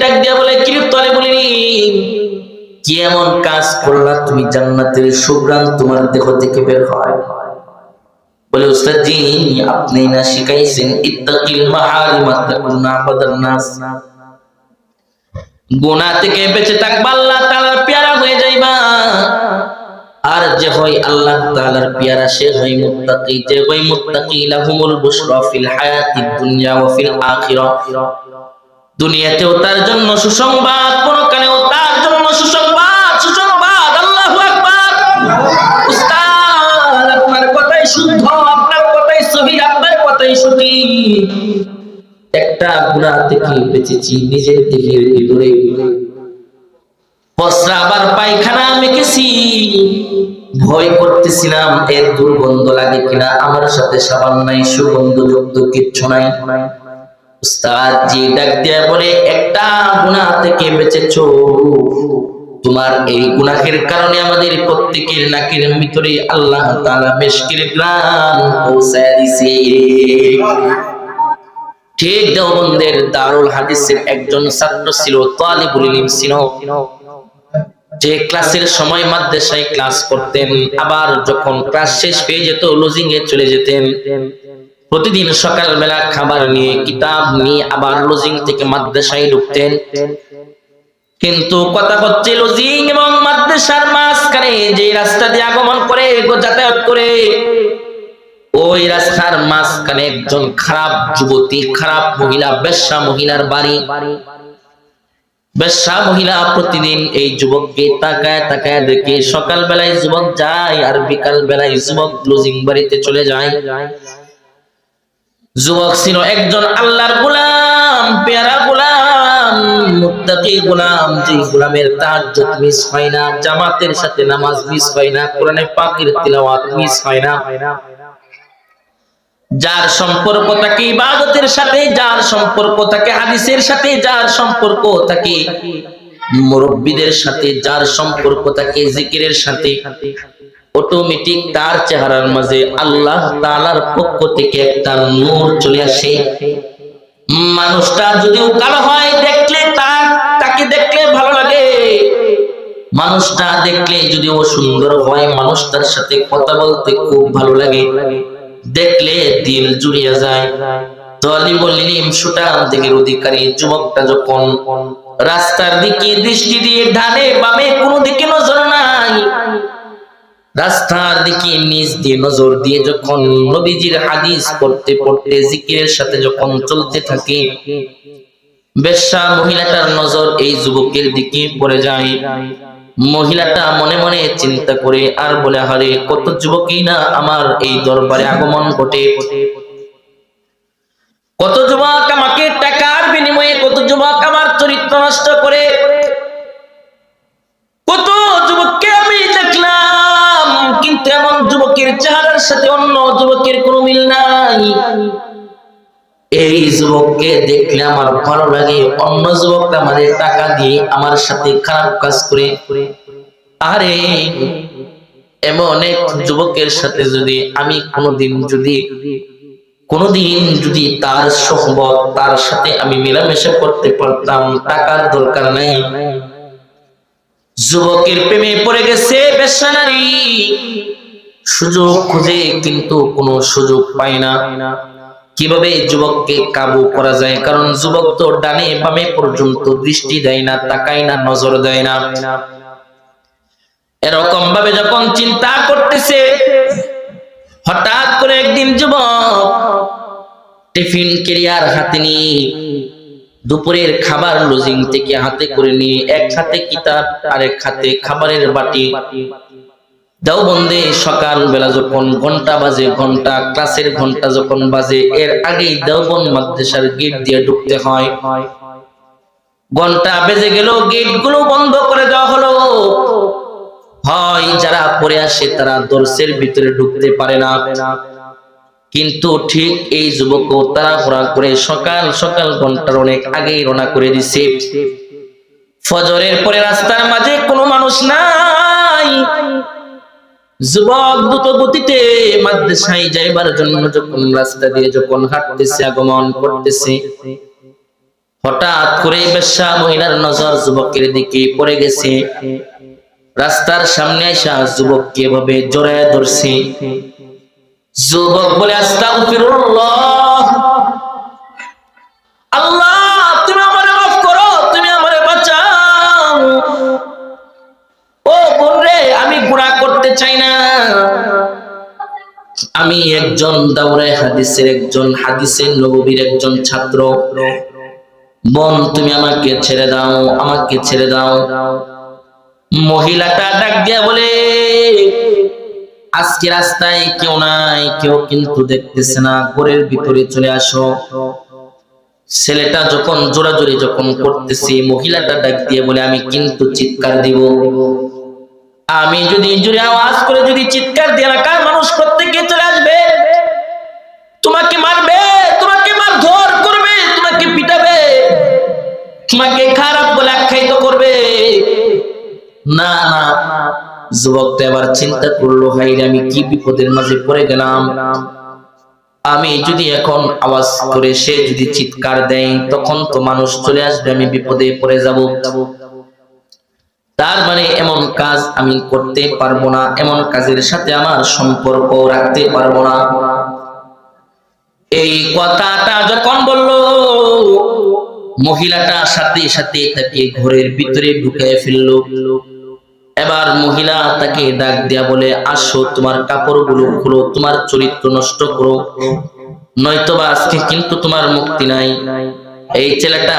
ডাক দিয়া বলে তলে কি এমন কাজ করলা? তুমি জান্নাতের সুগ্রাম তোমার দেহ থেকে বের হয়। বলে আপনি না শিখাইছেন, ইত্তাকিল নাস। গুনাহ থেকে বেঁচে থাকবা আল্লাহ তাআলার পেয়ারা হয়ে যাইবা। আর যে হয় আল্লাহ তাআলার পেয়ারা, সে হয় মুত্তাকি, যে হয় মুত্তাকি, লাহুমুল বুশরা ফিল হায়াতিদ দুনিয়া ওয়া ফিল দুনিয়াতেও তার জন্য সুসংবাদ পরকালেও তার জন্য সুসংবাদ সুসংবাদ, আল্লাহ আকবার। উস্তাদ, আপনার কথাই শুদ্ধ, আপনার কথাই সহি, আপনার কথাই সঠিক। একটা গুনাহ থেকে বেঁচেছি, নিজের দেহের ভিতরে। প্রস্রাবার পায়খানা মেখেছি। ভয় করতেছিলাম, এর দুর্গন্ধ লাগে কিনা? আমার সাথে সাবান নাই, সুগন্ধযুক্ত কিচ্ছু নাই। উস্তাদ জি ডাক দিয়া বলে একটা থেকে তোমার এই কারণে আমাদের প্রত্যেকের নাকের ভিতরে আল্লাহ তাআলা পৌঁছায় দিছে ঠিক দেওবন্দের দারুল হাদিসের একজন ছাত্র ছিল, তালিবুল ইলম ছিল। যে ক্লাসের সময় মাদ্রাসায় ক্লাস করতেন, আবার যখন ক্লাস শেষ হয়ে যেত লজিং এ চলে যেতেন। প্রতিদিন সকালবেলা খাবার নিয়ে, কিতাব নিয়ে, আবার লজিং থেকে মাদ্রাসায় ঢুকতেন। কিন্তু কথা হচ্ছে লজিং এবং মাদ্রাসার মাঝখানে যে রাস্তা দিয়ে আগমন করে যাতায়াত করে, ওই রাস্তার মাঝখানে একজন খারাপ যুবতী, খারাপ মহিলা, বেশ্যা মহিলার বাড়ি। বেশ্যা মহিলা প্রতিদিন এই যুবককে তাকায় তাকায় দেখে সকাল বেলায় যুবক যায় আর বিকাল বেলায় যুবক লজিং বাড়িতে চলে যায়। যুবক ছিল একজন আল্লাহর গোলাম পেয়ারা গোলাম মুত্তাকি গোলাম যে গোলামের তাহাজ্জুদ মিস হয় না, জামাতের সাথে নামাজ মিস হয় না, কোরআনে পাকের তিলাওয়াত মিস হয় না। যার সম্পর্ক থাকে ইবাদতের সাথে, যার সম্পর্ক থাকে হাদিসের সাথে, যার সম্পর্ক থাকে মুরব্বীদের সাথে, যার সম্পর্ক থাকে জিকিরের সাথে। অটোমেটিক তার চেহারার মাঝে আল্লাহ তাআলার পক্ষ থেকে একটা নূর চলে আসে। মানুষটা যদিও কালো হয়, দেখলে তার, তাকে দেখলে ভালো লাগে। মানুষটা দেখলে যদিও সুন্দর হয়, মানুষটার সাথে কথা বলতে খুব ভালো লাগে। দেখলে দিল জুড়িয়ে যায়। তলিবুল ইলম সুটান দিকের অধিকারী যুবকটা যখন রাস্তার দিকে দৃষ্টি দিয়ে ডানে বামে কোনো দিকে নজর নাই রাস্তার দিকে নিজ দিয়ে নজর দিয়ে যখন নবীজির হাদিস পড়তে পড়তে জিকিরের সাথে যখন চলতে থাকে, বেশ্যা মহিলাটার নজর এই যুবকের দিকে পড়ে যায়। মহিলাটা মনে মনে চিন্তা করে, আর বলে, হারে, কত যুবকই না আমার এই দরবারে আগমন ঘটে? কত যুবক আমাকে টাকার বিনিময়ে, কত যুবক আমার চরিত্র নষ্ট করে যুবকের চেহারার সাথে অন্য যুবকের কোনো মিল নাই। এই যুবককে দেখলে আমার ভালো লাগে, অন্য যুবকটা আমাদের টাকা দিয়ে আমার সাথে খারাপ কাজ করে। আরে, এমন এক যুবকের সাথে যদি আমি কোনোদিন যদি কোনোদিন যদি তার সহবত তার সাথে আমি মেলামেশা করতে পারতাম, টাকার দরকার নাই। যুবকের প্রেমে পড়ে গেছে বেশ্যা নারী সুযোগ খুঁজে কিন্তু কোনো সুযোগ পায় না। কীভাবে যুবককে কাবু করা যায়? কারণ যুবক তো ডানে বামে পর্যন্ত দৃষ্টি দেয় না, তাকায় না, নজর দেয় না। এরকম ভাবে যখন চিন্তা করতেছে, হঠাৎ করে একদিন যুবক টিফিন কেরিয়ার হাতে নিয়ে দুপুরের খাবার লজিং থেকে হাতে করে নিয়ে, এক হাতে কিতাব আর এক হাতে খাবারের বাটি দেওবন্দে সকাল বেলা যখন ঘণ্টা বাজে, ঘণ্টা ক্লাসের ঘণ্টা যখন বাজে, এর আগেই দেওবন্দ মাদ্রাসার গেট দিয়ে ঢুকতে হয়। ঘণ্টা বেজে গেল গেটগুলো বন্ধ করে দেওয়া হলো। হয় যারা পড়ে আসে তারা দর্শের ভিতরে ঢুকতে পারে না। কিন্তু ঠিক এই যুবক তারা ঘোরা করে সকাল সকাল ঘণ্টার অনেক আগেই রওনা করে দিছে। ফজরের পরে রাস্তার মাঝে কোনো মানুষ নাই। যুবক দ্রুত গতিতে মাদ্রাসায় যাইবার জন্য যখন রাস্তা দিয়ে যখন হাঁটতেছে, আগমন করতেছে, হঠাৎ করে বেশ্যা মহিলার নজর যুবকের দিকে পড়ে গেছে। রাস্তার সামনে আসা যুবককে এভাবে জড়ায় ধরছে। যুবক বলে, আস্তাগফিরুল্লাহ। আমি একজন দাউরে হাদিসের একজন, হাদিসের নববীর একজন ছাত্র। বোন তুমি আমাকে ছেড়ে দাও, আমাকে ছেড়ে দাও। মহিলাটা ডাক দিয়া বলে, আজকে রাস্তায় কেউ নাই, কেউ কিন্তু দেখতেছে না, ঘরের ভিতরে চলে আসো। ছেলেটা যখন জোরাজোরি যখন করতেছে, মহিলাটা ডাক দিয়ে বলে, আমি কিন্তু চিৎকার দিব। আমি যদি জোরে আওয়াজ করে যদি চিৎকার দিয়ে এলাকার মানুষ প্রত্যেকে চলে তোমাকে মারবে, তোমাকে মারধর করবে, তোমাকে পিটাবে, তোমাকে খারাপ বলে আখ্যায়িত করবে। না না যুবকটা এবার চিন্তা করল, ভাই আমি কি বিপদের মাঝে পড়ে গেলাম? আমি যদি এখন আওয়াজ করে সে যদি চিৎকার দেয়, তখন তো মানুষ চলে আসবে, আমি বিপদে পড়ে যাব। তার মানে এমন কাজ আমি করতে পারব না, এমন কাজের সাথে আমার সম্পর্ক রাখতে পারব না। এই কথাটা যখন বলল, মহিলাটা সাথে সাথে তাকে ঘরের ভিতরে ঢুকে ফেলল। এবার মহিলা তাকে ডাক দেয়া বলে, আসো, তোমার কাপড়গুলো খুলো, তোমার চরিত্র নষ্ট করো। নয়তোবা আজকে কিন্তু তোমার মুক্তি নাই। এই ছেলেটা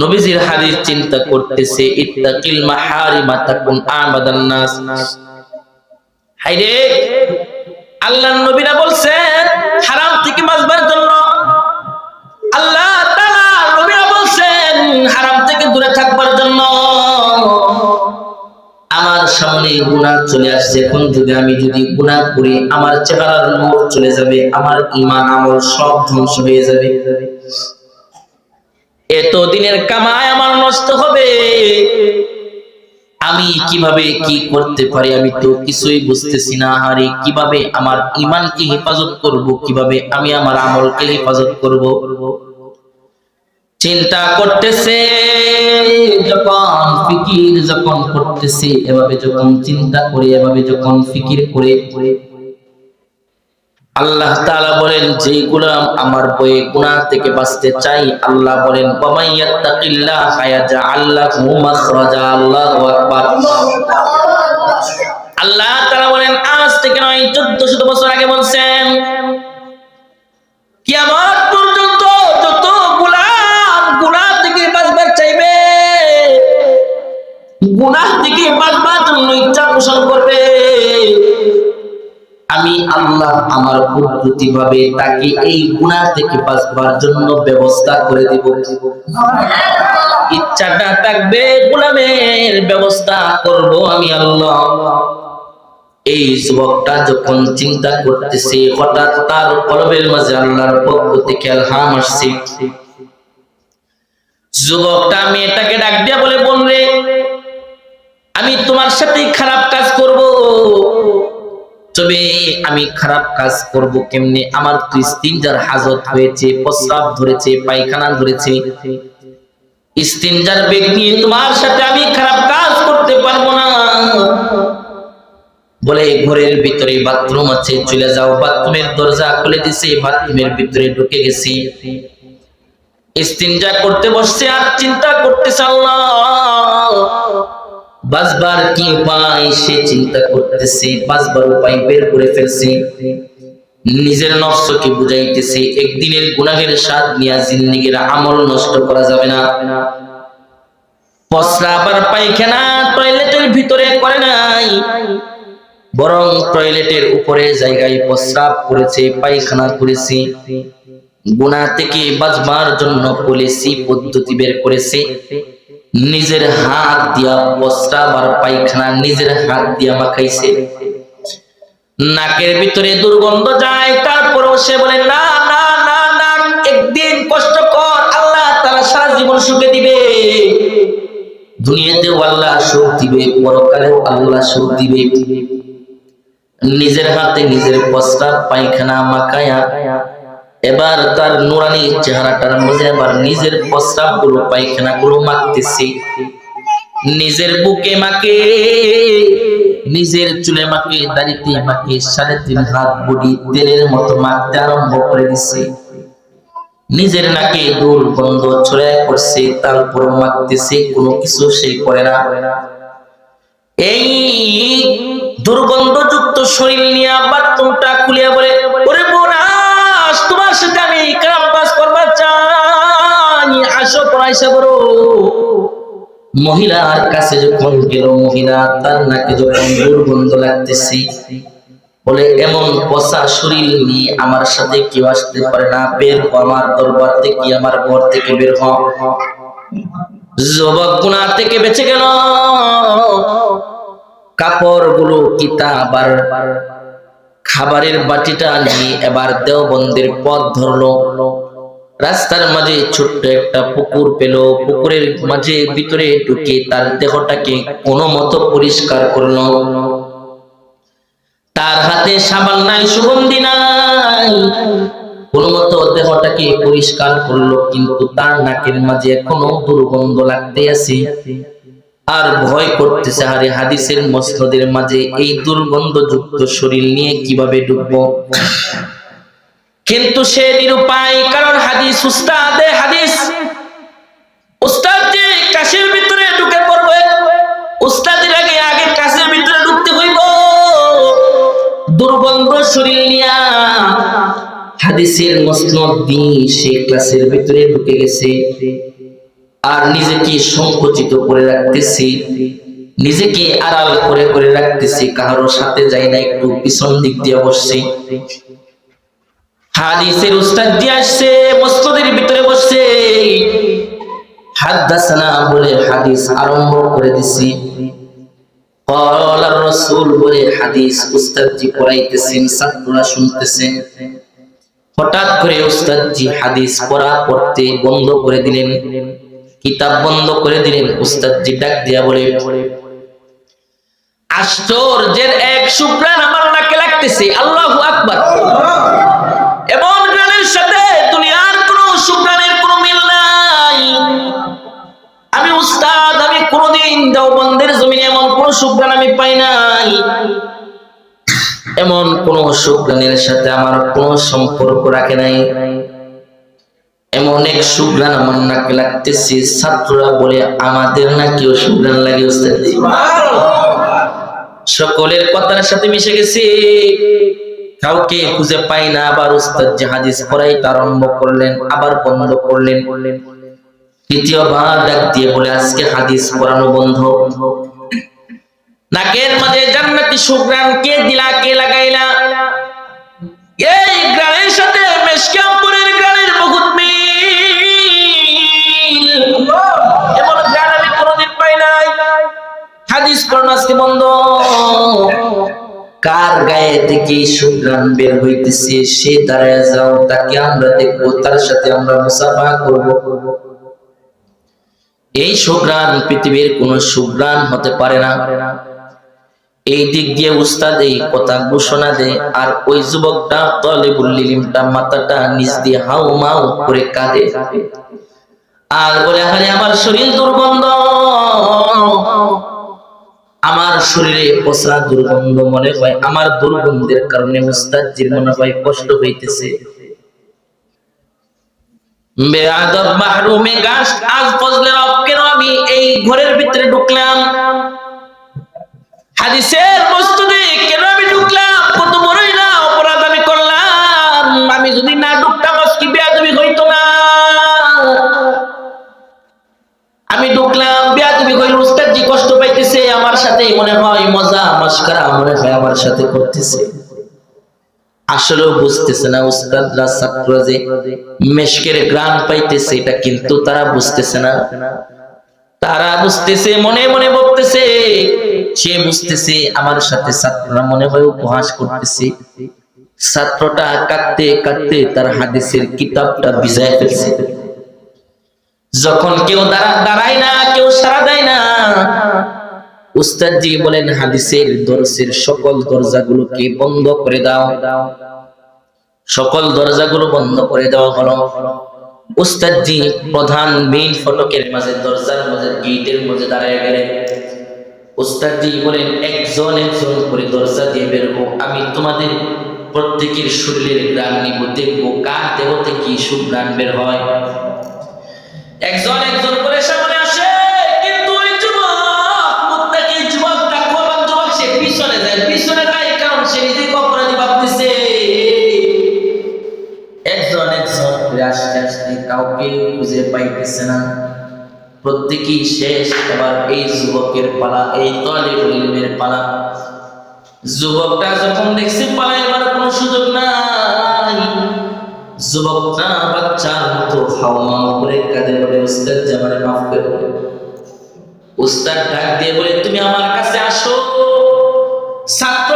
নবীজির হাদিস চিন্তা করতেছে, ইত্তাকিল মাহারিমা তাকুন আমাদান নাস। হাইরে, আল্লাহর নবীরা বলছেন, হারাম থেকে বাঁচবার জন্য আল্লাহ তাআলা বলছেন, হারাম থেকে দূরে থাকবার জন্য। আমার সামনে গুনাহ চলে আসছে, এখন যদি আমি যদি গুনাহ করি, আমার চেহারার নূর চলে যাবে, আমার ঈমান আমল সব ধ্বংস হয়ে যাবে। এত দিনের কামাই আমার নষ্ট হবে। আমি কীভাবে কি করতে পারি আমি তো কিছুই বুঝতেছি না। আরে কীভাবে আমার ইমানকে হেফাজত করব? কীভাবে আমি আমার আমলকে হেফাজত করব? চিন্তা করতেছে, যখন ফিকির যখন করতেছে, এভাবে যখন চিন্তা করে, এভাবে যখন ফিকির করে আল্লাহ তাআলা বলেন যে গুলাম আমার বয়ে গুনাহ থেকে বাঁচতে চাই, আল্লাহ বলেন ওয়ামাইয়াত্তাকিল্লাহ ইয়াজআল লাহু মাখরাজা আল্লাহু আকবার। আল্লাহ তাআলা বলেন, আজ থেকে নয় 1400 বছর আগে বলছেন আল্লাহ আমার পদ্ধতি ভাবে তাকে এই গুনাহ থেকে বাঁচবার জন্য ব্যবস্থা করে দিব। ইচ্ছাটা থাকবে গোলামের ব্যবস্থা করব আমি আল্লাহ। এই যুবকটা যখন চিন্তা করতেছে, হঠাৎ তার কলবের মাঝে আল্লাহর পক্ষ থেকে আলহাম আসছে। যুবকটা মেয়েটাকে ডাক দিয়া বলে রে, আমি তোমার সাথে খারাপ কাজ করব। তবে আমি খারাপ কাজ করব কেমনে? আমার তো ইস্তিনজার হাজত হয়েছে, প্রস্রাব ধরেছে, পায়খানা ধরেছে ইস্তিনজার বেগ নিয়ে তোমার সাথে আমি খারাপ কাজ করতে পারব না। বলে ঘরের ভিতরে বাথরুম আছে, চলে যাও। বাথরুমের দরজা খুলে দিছে, বাথরুমের ভিতরে ঢুকে গেছি। ইস্তিনজা করতে বসছে আর চিন্তা করতেছে আল্লাহ। বাসবার কি উপায়, সে চিন্তা করতেছে বাসবার উপায় বের করে ফেলছে। নিজের নফসকে বুঝাইতেছে, একদিনের গুনাহের স্বাদ নিয়ে জিন্দিগির আমল নষ্ট করা যাবে না। প্রস্রাব আর পায়খানা টয়লেটের ভিতরে করে নাই। বরং টয়লেটের উপরে জায়গায় প্রস্রাব করেছে, পায়খানা করেছে। গুণা থেকে বাঁচবার জন্য পলিসি পদ্ধতি বের করেছে। নিজের হাত দিয়া প্রস্রাব পায়খানা নিজের হাত দিয়া মাখাইছে। নাকের ভিতরে দুর্গন্ধ যায়, তারপরেও সে বলে, না না না না, একদিন কষ্ট কর, আল্লাহ তারা সারা জীবন সুখে দিবে। দুনিয়াতেও আল্লাহ সুখ দিবে, পরকালেও আল্লাহ সুখ দিবে। নিজের হাতে নিজের প্রস্তাব পায়খানা মাখায়া এবার তার নুরানি চেহারাটার মধ্যে আবার নিজের প্রস্রাবগুলো পায়খানা গুলো মাখতেছে। নিজের বুকে মাকে নিজের চুলে মাকে দাড়িতে মাকে সাড়ে তিন হাত বুড়ি তেলের মতো মাখতে আরম্ভ করে দিছে। নিজের নাকে দুর্গন্ধ ছড়ায় করছে তারপর মাখতেছে, কোনো কিছু সে করে না। এই দুর্গন্ধযুক্ত শরীর নিয়ে বাথরুমটা খুলিয়া বলে পড়াইসা করো, মহিলার কাছে যখন গেল, মহিলা তার নাকে যখন দুর্গন্ধ লাগতেছে, বলে, এমন পচা শরীর নিয়ে আমার সাথে কেউ আসতে পারে না? বের হ আমার দরবার থেকে, আমার ঘর থেকে বের হ যুবক গুণা থেকে বেঁচে গেল। কাপড়গুলো আর খাবারের বাটিটা নিয়ে এবার দেওবন্দের পথ ধরলো। রাস্তার মাঝে ছোট্ট একটা পুকুর পেল। পুকুরের মাঝে ভিতরে ঢুকে তার দেহটাকে কোনো মতো পরিষ্কার করল। তার হাতে সাবান নাই, সুগন্ধি নাই। কোন মতো দেহটাকে পরিষ্কার করল, কিন্তু তার নাকের মাঝে এখনও দুর্গন্ধ লাগতে আছে। আর ভয় করতেছে, আরে হাদিসের মসনদের মাঝে এই দুর্গন্ধযুক্ত শরীর নিয়ে কীভাবে ঢুকবো? কিন্তু সে নিরুপায়, কারণ হাদিস, উস্তাদে হাদিস। উস্তাদ যে কাশের ভিতরে ঢুকে পড়বে, উস্তাদের আগে আগে কাশের ভিতরে ঢুকতে হইব। দুর্গন্ধ শরীর নিয়া হাদিসের মসনদ দিয়ে সে ক্লাসের ভিতরে ঢুকে গেছে। আর নিজেকে সংকুচিত করে রাখতেছি, নিজেকে আড়াল করে করে রাখতেছি, কারোর সাথে যাই না, একটু পিছন দিক দিয়ে বসছি। হাদিসের উস্তাদ দিয়ে আসছে, মসজিদের ভিতরে বসছে। হাদাসানা বলে হাদিস আরম্ভ করে দিছি। কলার রসুল বলে হাদিস উস্তাদজি পড়াইতেছেন, ছাত্ররা শুনতেছেন হঠাৎ করে উস্তাদজি হাদিস পড়া পড়তে বন্ধ করে দিলেন। কিতাব বন্ধ করে দিলেন, উস্তাদজি ডাক দিয়া বলে, আশ্চর্যের এক সুপ্রাণ আমার নাকে লাগতেছে, আল্লাহু আকবার। সুগ্রানের সাথে আমার কোন সম্পর্ক রাখে নাই। এমন এক সুগ্রান আমার নাকে লাগতেছে, ছাত্ররা বলে, আমাদের না কেউ সুগ্রান লাগে সকলের কথার সাথে মিশে গেছে। কাউকে খুঁজে পাই না, আবার উস্তাদ যে হাদিস পড়াইতে আরম্ভ করলেন, আবার বন্ধ করলেন। তৃতীয়বার ডাক দিয়ে বলে, আজকে হাদিস পড়ানো বন্ধ। নাকের মাঝে জান্নাতি সুগ্রান কে দিলা, কে লাগাইলা? এই গ্রানের সাথে মেশকে অপরের গ্রানের বহুত মিল। এমন গ্রান আমি পাই নাই। হাদিস আজকে বন্ধ। কার গায়ে থেকে সুগ্রান বের হইতেছে, সে দাঁড়ায় যাও, তাকে আমরা দেখব, তার সাথে আমরা মুসাফা করব। এই সুগ্রান পৃথিবীর কোন সুগ্রান হতে পারে না। এই দিক দিয়ে উস্তাদ এই কথা ঘোষণা দেয় আর ওই যুবকটা তলে বুল্লিলিমটা মাথাটা নিচ দিয়ে হাউ মাউ করে কাঁদে। আর বলে, আরে আমার শরীর দুর্গন্ধ, আমার শরীরে পচা দুর্গন্ধ মনে হয়, আমার দুর্গন্ধের কারণে মুস্তাজির মনে হয় কষ্ট হইতেছে। বেয়াদব মাহরুমে গাছ আজ ফজলে রব কেন আমি এই ঘরের ভিতরে ঢুকলাম? হাদিসের মসজিদে কেন আমি ঢুকলাম? কত বড়ই না অপরাধ আমি করলাম। আমি যদি না ঢুকতাম, আজকে বেয়াদবি হইতো না। আমি ঢুকলাম, বেয়াদবি হইল উস্তাদজি কষ্ট পাইতেছে, আমার সাথে মনে হয় মজা, মস্করা মনে হয় আমার সাথে করতেছে। আসলেও বুঝতেছে না উস্তাদরা, ছাত্ররা যে মেশকের গ্রাম পাইতেছে, এটা কিন্তু তারা বুঝতেছে না। তারা বুঝতেছে, মনে মনে বলতেছে সে বুঝতেছে আমার সাথে ছাত্ররা মনে হয় উপহাস করতেছে। ছাত্রটা কাঁদতে কাঁদতে তার হাদিসের কিতাবটা ভিজায় ফেলছে। যখন কেউ দাঁড়ায় না, কেউ সাড়া দেয় না, উস্তাদজি বলেন, হাদিসের দরসের সকল দরজাগুলোকে বন্ধ করে দাও। সকল দরজাগুলো বন্ধ করে দেওয়া হলো। উস্তাদজি প্রধান মেইন ফটকের মাঝে, দরজার মাঝে, গেটের মাঝে দাঁড়ায় গেলেন। উস্তাদজি বলেন, একজন একজন করে দরজা দিয়ে বেরবো আমি তোমাদের প্রত্যেকের শরীরের গ্রাম নিব, দেখব কার দেহ থেকে সুখ গ্রাম বের হয়। একজন একজন করে সামনে আসে, কিন্তু ওই যুবক, মুত্তাকি যুবক তাকওয়াবান যুবক, সে পিছনে যায় পিছনে যায় কারণ সে নিজেকে অপরাধী ভাবতেছে। একজন একজন করে আসতে আসতে কাউকে খুঁজে পাইতেছে না। প্রত্যেকেই শেষ। এবার এই যুবকের পালা, এই তলিবুল ইলমের পালা। যুবকটা যখন দেখছে পালা এবার কোনো সুযোগ নাই। যুবকটা মতো হাওয়া করে কাঁদে বলে, উস্তাদ মাফ করে উস্তাদ ডাক দিয়ে বলে, তুমি আমার কাছে আসো। ছাত্রটা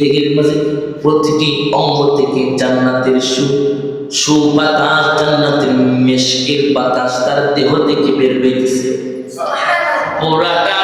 দেহের মাঝে প্রতিটি অঙ্গ থেকে জান্নাতের সু সুবাতাস জান্নাতের মেশকের বাতাস তার দেহ থেকে বের হইতেছে। পুরাটা